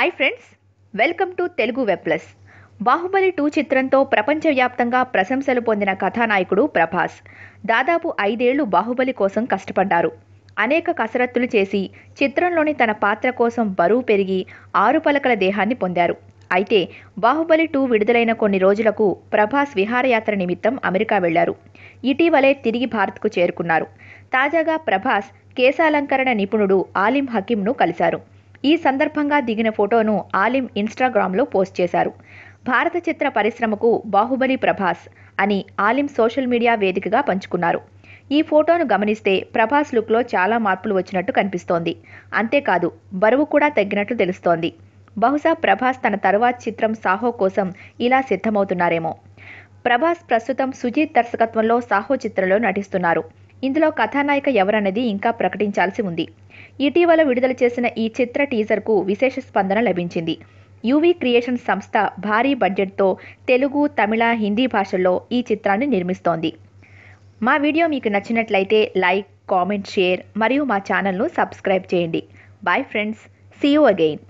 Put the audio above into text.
Hi friends welcome to Telugu web plus Baahubali two చిత్రంతో ప్రపంచవ్యాప్తంగా ప్రశంసలు పొందిన కథానాయకుడు ప్రభాస్ దాదాపు ఐదేళ్ళు బాహుబలి కోసం కష్టపడ్డారు అనేక కసరత్తులు చేసి చిత్రంలోని తన పాత్ర కోసం బరువు పెరిగి ఆరు పలకల దేహాన్ని పొందారు అయితే బాహుబలి టూ విడుదలైన కొన్ని రోజులకు ప్రభాస్ విహారయాత్ర నిమిత్తం అమెరికా వెళ్ళారు ఇటీవలే తిరిగి భారత్కు చేరుకున్నారు తాజాగా ప్రభాస్ కేశాలంకరణ నిపుణుడు ఆలిం హకీంను కలిశారు ఈ సందర్భంగా దిగిన ఫోటోను ఆలిం ఇన్స్టాగ్రామ్లో పోస్ట్ చేశారు. భారత చిత్ర పరిశ్రమకు బాహుబలి ప్రభాస్ అని ఆలిం సోషల్ మీడియా వేదికగా పంచుకున్నారు. ఈ ఫోటోను గమనిస్తే ప్రభాస్ లుక్లో చాలా మార్పులు వచ్చినట్టు కనిపిస్తోంది. అంతేకాదు బరువు కూడా తగ్గినట్లు తెలుస్తోంది. బహుశా ప్రభాస్ తన తరువాత చిత్రం సాహో కోసం ఇలా సిద్ధమవుతున్నారేమో. ప్రభాస్ ప్రస్తుతం సుజీత్ దర్శకత్వంలో సాహో చిత్రంలో నటిస్తున్నారు. ఇందులో కథానాయిక ఎవరన్నది ఇంకా ప్రకటించాల్సి ఉంది. ఇటీవల విడుదల చేసిన ఈ చిత్ర టీజర్కు విశేష స్పందన లభించింది. యూవీ క్రియేషన్ సంస్థ భారీ బడ్జెట్తో తెలుగు తమిళ హిందీ భాషల్లో ఈ చిత్రాన్ని నిర్మిస్తోంది. మా వీడియో మీకు నచ్చినట్లయితే లైక్ కామెంట్ షేర్ మరియు మా ఛానల్ను సబ్స్క్రైబ్ చేయండి. Bye friends see you again.